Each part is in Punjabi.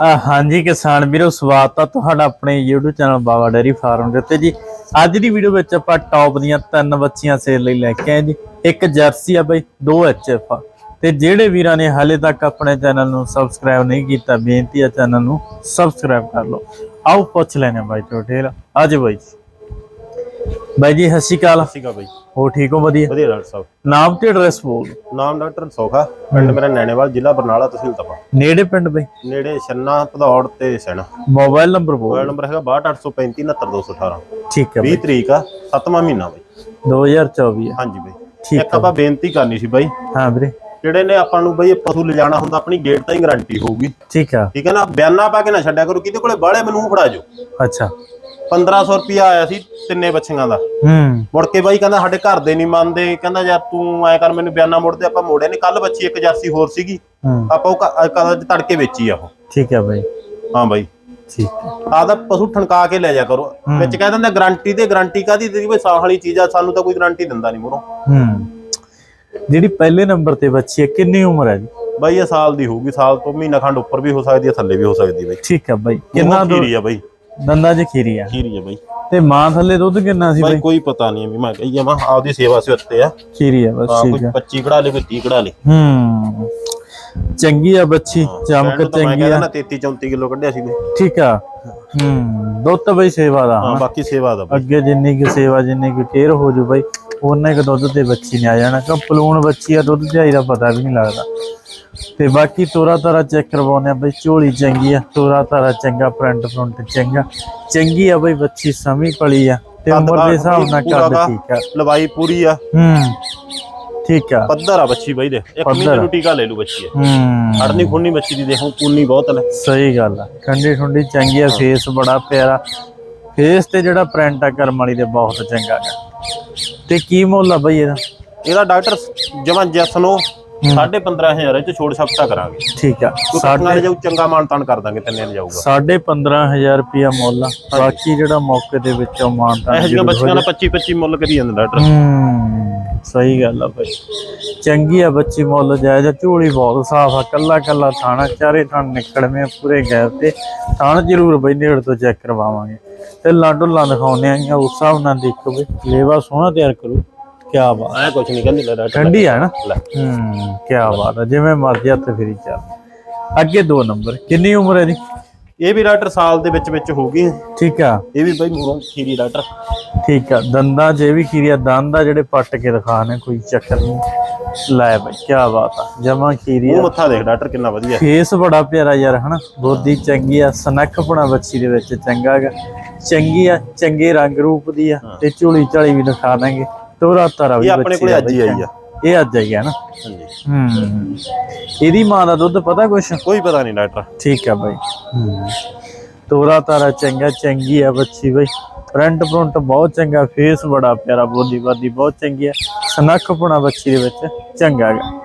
ਹਾਂਜੀ ਕਿਸਾਨ ਵੀਰੋ, ਸਵਾਗਤ ਆ ਤੁਹਾਡਾ ਆਪਣੇ YouTube channel Baba dairy farm ਦੇ ਉੱਤੇ ਜੀ। ਅੱਜ ਦੀ ਵੀਡੀਓ ਵਿੱਚ ਆਪਾਂ ਟੌਪ ਦੀਆਂ ਤਿੰਨ ਬੱਚੀਆਂ ਸੇਲ ਲਈ ਲੈ ਕੇ ਆਏ ਜੀ। ਇੱਕ ਜਰਸੀ ਆ ਬਈ, ਦੋ ਐਚਐਫ ਆ। ਤੇ ਜਿਹੜੇ ਵੀਰਾਂ ਨੇ ਹਾਲੇ ਤੱਕ ਆਪਣੇ ਚੈਨਲ ਨੂੰ ਸਬਸਕ੍ਰਾਈਬ ਨਹੀਂ ਕੀਤਾ, ਬੇਨਤੀ ਆ ਚੈਨਲ ਨੂੰ ਸਬਸਕ੍ਰਾਈਬ ਕਰ ਲਓ। ਆਓ ਪੁੱਛ ਲੈਣੇ ਬਾਈ ਤੁਹਾਡੇ ਨਾਲ ਅੱਜ ਬਾਈ ਜੀ। ਬਾਈ ਜੀ ਸਤਿ ਸ਼੍ਰੀ ਅਕਾਲ। ਸੀਗਾ ਬਈ। ਹੋ ਠੀਕ ਹੋ? ਵਧੀਆ। ਵਧੀਆ ਡਾਕਟਰ ਸਾਹਿਬ। ਨਾਮ ਤੇ ਐਡਰੈਸ ਬੋਲ। ਨਾਮ ਡਾਕਟਰ ਸੋਖਾ ਪਿੰਡ ਮੇਰਾ ਨੈਣੇਵਾਲ ਜ਼ਿਲ੍ਹਾ ਬਰਨਾਲਾ ਤਹਿਸੀਲ ਤਪਾ। ਨੇੜੇ ਪਿੰਡ ਬਈ? ਨੇੜੇ ਛੰਨਾ ਭਦੌੜ ਤੇ ਸੈਣਾ। ਮੋਬਾਈਲ ਨੰਬਰ ਬੋਲ ਮੋਬਾਈਲ ਨੰਬਰ ਹੈਗਾ 6283 69218 ਠੀਕ ਹੈ 20 ਬਈ ਤਰੀਕ ਆ 7ਵਾਂ ਮਹੀਨਾ ਬਈ। 2024 ਆ। ਹਾਂਜੀ ਬਈ। ਠੀਕ ਇੱਕ ਆਪਾਂ ਬੇਨਤੀ ਕਰਨੀ ਸੀ ਬਾਈ। ਹਾਂ ਵੀਰੇ। ਜਿਹੜੇ ਨੇ ਆਪਾਂ ਨੂੰ ਬਈ ਪਸ਼ੂ ਲਿਜਾਣਾ ਹੁੰਦਾ ਆਪਣੀ ਗੇਟ ਤਾਂ ਹੀ ਗਾਰੰਟੀ ਹੋਊਗੀ। ਠੀਕ ਆ। ਠੀਕ ਹੈ ਨਾ? ਬਿਆਨਾ ਪਾ ਕੇ ਨਾ ਛੱਡਿਆ ਕਰੋ ਕਿਤੇ ਕੋਲੇ ਬਾਹਲੇ ਮੈਨੂੰ ਫੜਾ ਜਾਓ। ਅੱਛਾ। 1500 ਰੁਪਿਆ ਆਇਆ ਸੀ ਤਿੰਨੇ ਬੱਚੀਆਂ ਦਾ। ਹੂੰ। ਮੁੜ ਕੇ ਬਾਈ ਕਹਿੰਦਾ ਸਾਡੇ ਘਰ ਦੇ ਨਹੀਂ ਮੰਨਦੇ। ਕਹਿੰਦਾ ਯਾਰ ਤੂੰ ਐ ਕਰ ਮੈਨੂੰ ਬਿਆਨਾ ਮੋੜ ਦੇ ਆਪਾਂ ਮੋੜੇ ਨਹੀਂ ਕੱਲ ਬੱਚੀ ਇੱਕ ਜਰਸੀ ਹੋਰ ਸੀਗੀ। ਹੂੰ। ਆਪਾਂ ਉਹ ਕੱਲ ਤੜਕੇ ਵੇਚੀ ਆ ਉਹ। ਠੀਕ ਹੈ ਬਾਈ। ਹਾਂ ਬਾਈ। ਠੀਕ ਹੈ ਆਦਾ ਪਸ਼ੂ ਠਣਕਾ ਕੇ ਲੈ ਜਾ ਕਰੋ। ਵਿੱਚ ਕਹਿ ਦਿੰਦੇ ਗਾਰੰਟੀ ਤੇ ਗਾਰੰਟੀ ਕਾਦੀ ਤੇਰੀ ਬਈ ਸਾਹ ਵਾਲੀ ਚੀਜ਼ ਆ ਸਾਨੂੰ ਤਾਂ ਕੋਈ ਗਾਰੰਟੀ ਦਿੰਦਾ ਨਹੀਂ ਮੂਰੋਂ ਹੂੰ। ਜਿਹੜੀ ਪਹਿਲੇ ਨੰਬਰ ਤੇ ਬੱਚੀ ਹੈ ਕਿੰਨੀ ਉਮਰ ਹੈ ਜੀ? ਬਾਈ ਇਹ ਸਾਲ ਦੀ ਹੋਊਗੀ। ਸਾਲ ਤੋਂ ਮਹੀਨਾ ਖੰਡ ਉੱਪਰ ਵੀ ਹੋ ਸਕਦੀ ਹੈ ਥੱਲੇ ਵੀ ਹੋ ਸਕਦੀ ਹੈ ਬਾਈ। ਠੀਕ ਹੈ ਬਾਈ। ਕਿੰਨਾ ਕਿੰਨਾ ਦੋ ਖੀਰੀ ਆ ਬਾਈ। ਦੰਦਾਂ 'ਚ ਖੀਰੀ ਆ। ਖੀਰੀ ਆ ਬਾਈ। ਤੇ ਮਾਂ ਥੱਲੇ ਦੁੱਧ ਕਿੰਨਾ ਸੀ ਬਾਈ ਬਾਈ? ਕੋਈ ਪਤਾ ਨਹੀਂ ਵੀ ਮੈਂ ਕਹੀ ਜਾਵਾਂ ਆਪਦੀ ਸੇਵਾ ਸੇ ਉੱਤੇ ਆ। ਖੀਰੀ ਆ ਬਸ ਹਾਂ ਠੀਕ ਕੋਈ ਹੈ 25 ਕਢਾ ਲੇ ਕੋਈ 30 ਕਢਾ ਲੇ। ਹੂੰ ਚੰਗੀ ਆ ਬੱਚੀ ਚਮਕ ਮੈਂ ਚੰਗੀ ਆ। ਕਹਿੰਦਾ 33 34 ਕਿਲੋ ਕੱਢਿਆ ਸੀ ਬਾਈ ਠੀਕ ਆ। ਹੂੰ ਦੁੱਧ ਤਾਂ ਬਈ ਸੇਵਾ ਦਾ ਹਾਂ ਹਨਾ। ਬਾਕੀ ਸੇਵਾ ਦਾ ਬਾਈ। ਅੱਗੇ ਜਿੰਨੀ ਕਿ ਸੇਵਾ ਜਿੰਨੀ ਕਿ ਕੇਅਰ ਹੋ ਜੂ ਬਾਈ ਉਹਨੇ ਕਿ ਦੁੱਧ ਤੇ ਬੱਚੀ ਨੇ ਆ ਜਾਣਾ। ਕਿ ਪਲੂਣ ਬੱਚੀ ਆ ਦੁੱਧ ਝਾਈ ਦਾ ਪਤਾ ਵੀ ਨਹੀਂ ਲੱਗਦਾ। ਤੇ ਬਾਕੀ ਤੋਰਾ ਤਾਰਾ ਚੈੱਕ ਕਰਵਾਉਂਦੇ ਆ ਬਈ ਝੋਲੀ ਚੰਗੀ ਆ ਤੋਰਾ ਤਾਰਾ ਚੰਗਾ ਪ੍ਰਿੰਟ ਪ੍ਰਿੰਟ ਚੰਗਾ। ਚੰਗੀ ਆ ਬਈ ਬੱਚੀ ਸਮੀ ਪਲੀ ਆ ਤੇ ਉਮਰ ਦੇ ਹਿਸਾਬ ਨਾਲ ਕੱਦ। ਠੀਕ ਆ। ਲਵਾਈ ਪੂਰੀ ਆ। ਹੂੰ ਠੀਕ ਆ। ਪੱਧਰ ਆ ਬੱਚੀ ਬਾਈ ਦੇ ਇੱਕ ਮਹੀਨੇ ਨੂੰ ਟੀਕਾ ਲੈ ਲੂ ਬੱਚੀ ਹੂੰ। ਅੜਨੀ ਖੁੰਨੀ ਬੱਚੀ ਦੀ ਦੇਖੋ ਪੂਨੀ ਬਹੁਤ ਲੈ ਸਹੀ ਗੱਲ ਆ ਠੰਡੀ ਠੰਡੀ ਚੰਗੀ ਆ ਫੇਸ ਬੜਾ ਪਿਆਰਾ। ਫੇਸ ਤੇ ਜਿਹੜਾ ਪ੍ਰਿੰਟ ਆ ਕਰਮ ਵਾਲੀ ਦੇ ਬਹੁਤ ਚੰਗਾ ਆ ਤੇ ਕੀ ਮੁੱਲ ਆ ਬਈ ਇਹਦਾ? ਇਹਦਾ ਡਾਕਟਰ ਜਮਾ ਜੈਸਨੋ 15000 ਇਹ ਚ ਛੋੜ ਛਪਤਾ ਕਰਾਂਗੇ। ਠੀਕ ਆ। ਵਾਲੇ ਜਾਊ ਚੰਗਾ ਮਾਨ ਤਾਨ ਕਰ ਦਾਂਗੇ ਤਿੰਨੇ ਨੂੰ ਜਾਊਗਾ। ਸਾਢੇ 15000 ਰੁਪਿਆ ਮੁੱਲ ਆ। ਬਾਕੀ ਜਿਹੜਾ ਮੌਕੇ ਦੇ ਵਿੱਚੋਂ ਮਾਨਤਾ ਇਹੋ ਜਿਹੀਆਂ ਬੱਚੀਆਂ ਦਾ 25 25 ਮੁੱਲ ਕਰੀ ਜਾਂਦੇ ਡਾਕਟਰ। ਸਹੀ ਗੱਲ ਆ ਭਾਈ। ਚੰਗੀ ਆ ਬੱਚੀ ਮੁੱਲ ਜਾਇਜ਼ ਝੋਲੀ ਬਹੁਤ ਸਾਫ਼ ਆ। ਕੱਲਾ ਕੱਲਾ ਥਾਣਾ ਚਾਰੇ ਥਾਣ ਨਿਕੜਵੇਂ ਆ ਪੂਰੇ ਗੈਪ ਤੇ। ਥਾਣ ਜ਼ਰੂਰ ਬਈ ਨੇੜ ਤੋਂ ਚੈੱਕ ਕਰਵਾਵਾਂਗੇ। ਤੇ ਲਾਡੋ ਲਾਂ ਦਿਖਾਉਣੇ ਆ ਉਸ ਹਿਸਾਬ ਨਾਲ ਦੇਖੋ ਬਈ। ਲੇਵਾ ਸੋਹਣਾ ਤਿਆਰ ਕਰੂ। ਕੀ ਬਾਤ ਐ ਕੁਛ ਨਹੀਂ ਕਹਿੰਦੀ ਲੈ ਠੰਡੀ ਆ ਨਾ? ਲੈ। ਹੂੰ ਕੀ ਬਾਤ ਆ ਜਿਵੇਂ ਮਰਜ਼ੀ ਹੱਥ ਫੇਰੀ ਚੱਲ। ਅੱਗੇ ਦੋ ਨੰਬਰ। ਕਿੰਨੀ ਉਮਰ ਹੈ ਜੀ? ਇਹ ਵੀ ਡਾਕਟਰ ਸਾਲ ਦੇ ਵਿੱਚ ਵਿੱਚ ਹੋਊਗੀ ਠੀਕ ਆ। ਇਹ ਵੀ ਬਈ ਮੂਰੋਂ ਖੀਰੀ ਡਾਕਟਰ। ਠੀਕ ਆ। ਦੰਦਾਂ 'ਚ ਇਹ ਵੀ ਖੀਰੀਆ ਦੰਦ ਆ ਜਿਹੜੇ ਪੱਟ ਕੇ ਦਿਖਾਣੇ ਕੋਈ ਚੱਕਰ ਨਹੀਂ। ਲੈ ਬਈ ਕੀ ਬਾਤ ਆ। ਜਮਾ ਖੀਰੀਆ ਮੂੰਹ ਮੱਥਾ ਦੇਖ ਡਾਕਟਰ ਕਿੰਨਾ ਵਧੀਆ। ਫੇਸ ਬੜਾ ਪਿਆਰਾ ਯਾਰ ਹਨਾ? ਬੋਦੀ ਚੰਗੀ ਆ ਸਨੱਖਪਣਾ ਬੱਚੀ ਦੇ ਵਿੱਚ ਚੰਗਾ ਹੈਗਾ ਚੰਗੀ ਆ ਚੰਗੇ ਰੰਗ ਰੂਪ ਦੀ ਆ ਤੇ ਝੋਲੀ ਝਾਲੀ ਵੀ ਦਿਖਾ ਦਾਂਗੇ। ਤੋਰਾ ਤਾਰਾ ਵੀ ਇਹ ਆਪਣੇ ਕੋਲੇ ਅੱਜ ਹੀ ਆਈ ਆ। ਇਹ ਅੱਜ ਆਈ ਆ ਨਾ? ਹਾਂਜੀ। ਹੂੰ ਇਹਦੀ ਮਾਂ ਦਾ ਦੁੱਧ ਪਤਾ ਕੁਛ? ਕੋਈ ਪਤਾ ਨਹੀਂ ਡਾਕਟਰ। ਠੀਕ ਆ ਬਾਈ। ਤੋਰਾ ਤਾਰਾ ਚੰਗਾ ਚੰਗੀ ਆ ਬੱਚੀ ਬਾਈ। ਫਰੰਟ ਫਰੰਟ ਬਹੁਤ ਚੰਗਾ ਫੇਸ ਬੜਾ ਪਿਆਰਾ ਬੋਲੀ ਬਾਦੀ ਬਹੁਤ ਚੰਗੀ ਆ। ਸਨੱਖਪਣਾ ਬੱਚੀ ਦੇ ਵਿੱਚ ਚੰਗਾ ਹੈਗਾ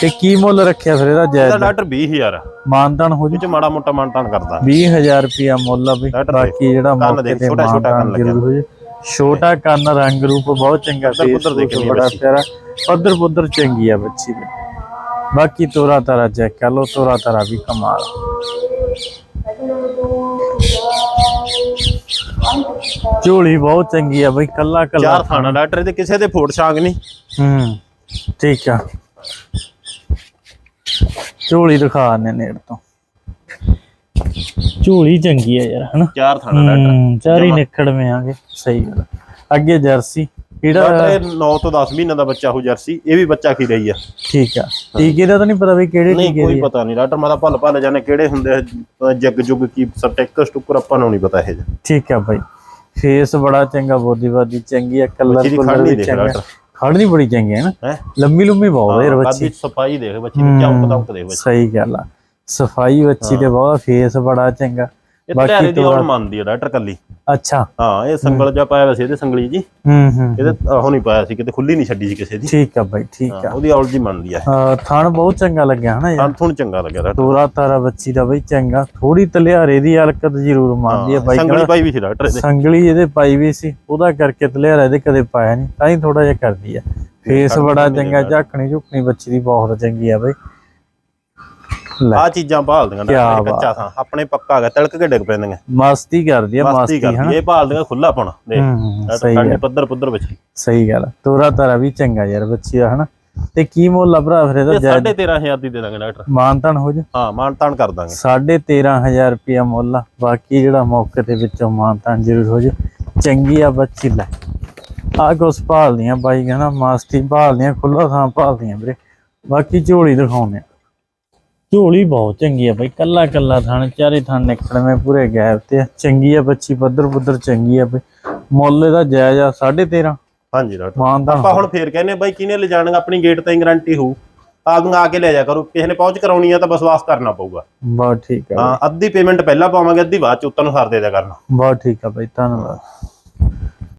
ਤੇ ਕੀ ਮੁੱਲ ਰੱਖਿਆ ਫਿਰ ਇਹਦਾ ਜਾਇਜ਼ ਡਾਕਟਰ 20000 ਆ ਮਾਨਤਾਨ ਹੋ ਇਹ ਚ ਮਾੜਾ ਮੋਟਾ ਮਾਨਤਾਨ ਕਰਦਾ। 20000 ਰੁਪਿਆ ਮੁੱਲ ਆ ਬਈ। ਬਾਕੀ ਜਿਹੜਾ ਮੌਕੇ ਤੇ ਛੋਟਾ- ਛੋਟਾ ਹੋ ਜੇ। ਛੋਟਾ ਕੰਨ ਰੰਗ ਰੂਪ ਬਹੁਤ ਚੰਗਾ ਪੁੱਧਰ ਦੇਖਣੀ ਆ ਬੜਾ। ਪਿਆਰਾ। ਪੱਧਰ ਪੁੱਧਰ ਚੰਗੀ ਆ ਬੱਚੀ ਦੀ ਬਾਕੀ ਤੋਰਾ ਤਾਰਾ ਚੈੱਕ ਕਰ ਲਓ ਤੋਰਾ ਤਾਰਾ ਵੀ ਕਮਾਲ ਝੋਲੀ ਬਹੁਤ ਚੰਗੀ ਆ ਬਈ ਕੱਲਾ ਕੱਲਾ ਚਾਰ ਥਾਣਾ ਡਾਕਟਰ ਇਹਦੇ ਕਿਸੇ ਦੇ ਫੋੜ ਛਾਂਗ ਨਹੀਂ। ਹੂੰ ਠੀਕ ਆ। ਝੋਲੀ ਦਿਖਾ ਨੇ ਨੇੜ ਤੋਂ। ਝੋਲੀ ਚੰਗੀ ਆ ਯਾਰ ਹਨਾ? ਚਾਰ ਥਾਣਾ ਡਾਕਟਰ ਹੂੰ ਚਾਰੀ ਨਿਕੜਵੇਂ ਆਗੇ ਸਹੀ ਗੱਲ ਅੱਗੇ ਜਰਸੀ ਕਿਹੜਾ ਇਹ 9 ਤੋਂ 10 ਮਹੀਨਿਆਂ ਦਾ ਬੱਚਾ ਹੋ ਜਰਸੀ ਇਹ ਵੀ ਬੱਚਾ ਕੀ ਰਹੀ ਆ? ਠੀਕ ਆ। ਟੀਕੇ ਦਾ ਤਾਂ ਨਹੀਂ ਪਤਾ ਵੀ ਕਿਹੜੇ ਨਹੀਂ ਟੀਕੇ ਕੋਈ ਦੀ ਆ। ਪਤਾ ਨਹੀਂ ਡਾਕਟਰ ਮੈਂ ਤਾਂ ਭੱਲ ਭੱਲ ਜਾਣੇ ਕਿਹੜੇ ਹੁੰਦੇ ਜੱਗ ਜੁਗ ਕੀ ਸਟੈਕਰ ਸਟੁਕਰ ਆਪਾਂ ਨੂੰ ਨਹੀਂ ਪਤਾ ਇਹ। ਠੀਕ ਆ ਭਾਈ ਫੇਸ ਬੜਾ ਚੰਗਾ ਬੋਦੀ ਬਾਦੀ ਚੰਗੀ ਆ ਕਲਰ ਦੀ ਕਲਰ ਨਹੀਂ ਵੀ ਚੰਗਾ। ਖੜਨੀ ਬੜੀ ਚੰਗੀ ਹੈ ਨਾ? ਲੰਮੀ ਲੰਮੀ ਬਹੁਤ ਹੈ ਬੱਚੀ। ਸਫ਼ਾਈ ਦੇਖ ਬੱਚੀ ਦੀ ਚੌਂਕ ਤੌਂਕ ਦੇਖ ਬੱਚੀ ਸਹੀ ਗੱਲ ਆ। ਸਫ਼ਾਈ ਬੱਚੀ ਦੇ ਬਹੁਤ ਫੇਸ ਬੜਾ ਚੰਗਾ। ਬਾਕੀ ਦੀ ਔਰ ਮੰਨਦੀ ਆ ਡਾਕਟਰ ਕੱਲੀ। ਅੱਛਾ। ਹਾਂ ਇਹ ਸੰਗਲ ਜਾ ਪਾਇਆ ਵੈਸੇ ਇਹਦੇ ਸੰਗਲੀ ਜੀ। ਹੂੰ ਹੂੰ ਇਹਦੇ ਉਹ ਨਹੀਂ ਪਾਇਆ ਸੀ ਕਿਤੇ ਖੁੱਲੀ ਨਹੀਂ ਛੱਡੀ ਸੀ ਕਿਸੇ ਦੀ। ਠੀਕ ਆ ਭਾਈ ਠੀਕ ਹਾਂ, ਆ। ਉਹਦੀ ਔਲ ਜੀ ਮੰਨਦੀ ਆ। ਥਣ ਬਹੁਤ ਚੰਗਾ ਲੱਗਿਆ ਹਨਾ ਯਾਰ। ਤਾਂ ਤੁਹਾਨੂੰ ਚੰਗਾ ਲੱਗਿਆ ਡਾਕਟਰ। ਤੋਰਾ ਤਾਰਾ ਬੱਚੀ ਦਾ ਬਈ ਚੰਗਾ। ਥੋੜੀ ਤਲਿਆਰੇ ਦੀ ਹਲਕਤ ਜ਼ਰੂਰ ਮੰਨਦੀ ਆ ਬਾਈ ਸੰਗਲੀ ਪਾਈ ਵੀ ਸੀ ਡਾਕਟਰ ਇਹਦੇ। ਸੰਗਲੀ ਇਹਦੇ ਪਾਈ ਵੀ ਸੀ ਉਹਦਾ ਕਰਕੇ ਤਲਿਆਰਾ ਇਹਦੇ ਕਦੇ ਪਾਇਆ ਨਹੀਂ ਤਾਂ ਹੀ ਥੋੜਾ ਜਿਹਾ ਕਰਦੀ ਆ। ਫੇਸ ਬੜਾ ਚੰਗਾ ਝਾਕਣੀ ਝੁਕਣੀ ਬੱਚੀ ਦੀ ਬਹੁਤ ਚੰਗੀ ਆ ਬਈ। ਆ ਚੀਜ਼ਾਂ ਭਾਲਦੀਆਂ ਕਿਆ ਡਾਕਟਰ ਕੱਚਾ ਥਾਂ ਆਪਣੇ ਪੱਕਾ ਹੈਗਾ ਤਿਲਕ ਕੇ ਡਿੱਗ ਪੈਂਦੀਆਂ। ਮਸਤੀ ਕਰਦੀ ਆ ਮਸਤੀ ਹਨਾ? ਇਹ ਭਾਲਦੀਆਂ ਖੁੱਲਾ ਪਾਉਣਾ ਦੇਖ ਗੱਲ। ਪੱਧਰ ਪੁੱਧਰ ਵਿੱਚ। ਸਹੀ ਗੱਲ ਤੋਰਾ ਤਾਰਾ ਵੀ ਚੰਗਾ ਯਾਰ ਬੱਚੀ ਦਾ ਹਨਾ? ਤੇ ਕੀ ਮੁੱਲ ਆ ਭਰਾ ਫਿਰ ਇਹਦਾ? ਇਹ ਜਾਇਜ਼ 13500 ਦੀ ਦੇ ਦਾਂਗੇ ਡਾਕਟਰ। ਮਾਨਤਨ ਹੋ ਜਾ। ਹਾਂ ਮਾਨ ਤਾਨ ਕਰ ਦਾਂਗੇ। 13500 ਰੁਪਿਆ ਮੁੱਲ ਆ ਬਾਕੀ ਜਿਹੜਾ ਮੌਕੇ ਦੇ ਵਿੱਚੋਂ ਮਾਨਤਨ ਜ਼ਰੂਰ ਹੋ ਜਾ। ਚੰਗੀ ਆ ਬੱਚੀ ਲੈ। ਆ ਕੁਛ ਭਾਲਦੀਆਂ ਬਾਈ ਕਹਿੰਦਾ ਮਾਸਤੀ ਭਾਲਦੀਆਂ ਖੁੱਲਾ ਥਾਂ ਭਾਲਦੀਆਂ ਵੀਰੇ। ਬਾਕੀ ਝੋਲੀ ਦਿਖਾਉਂਦੇ ਆ। ਝੋਲੀ ਬਹੁਤ ਚੰਗੀ ਆ ਬਾਈ ਕੱਲਾ ਕੱਲਾ ਥਣ ਚਾਰੇ ਥਣ ਨਿਕਲਵੇਂ ਪੂਰੇ ਗੈਪ ਤੇ ਆ। ਚੰਗੀ ਆ ਬੱਚੀ ਪੱਧਰ ਪੁੱਧਰ ਚੰਗੀ ਆ ਬਈ। ਮੁੱਲ ਇਹਦਾ ਜਾਇਜ਼ ਆ 13.5 ਹਾਂਜੀ ਡਾਕਟਰ। ਆਪਾਂ ਹੁਣ ਫੇਰ ਕਹਿੰਨੇ ਬਾਈ ਕਿਹਨੇ ਲੈ ਜਾਣਗਾ ਆਪਣੀ ਗੇਟ ਤੇ ਗਾਰੰਟੀ ਹੋਊ। ਆਪ ਆ ਕੇ ਲੈ ਜਾ ਕਰੋ ਕਿਸੇ ਨੇ ਪਹੁੰਚ ਕਰਾਉਣੀ ਆ ਤਾਂ ਵਿਸ਼ਵਾਸ ਕਰਨਾ ਪਊਗਾ। ਬਹੁਤ ਠੀਕ ਆ ਹਾਂ ਅੱਧੀ ਪੇਮੈਂਟ ਪਹਿਲਾਂ ਪਾਵਾਂਗੇ ਅੱਧੀ ਬਾਅਦ ਚ ਉੱਤੋਂ ਨੂੰ ਸਰ ਦੇ ਦਿਆ ਕਰਨਾ। ਬਹੁਤ ਠੀਕ ਆ ਬਾਈ ਧੰਨਵਾਦ।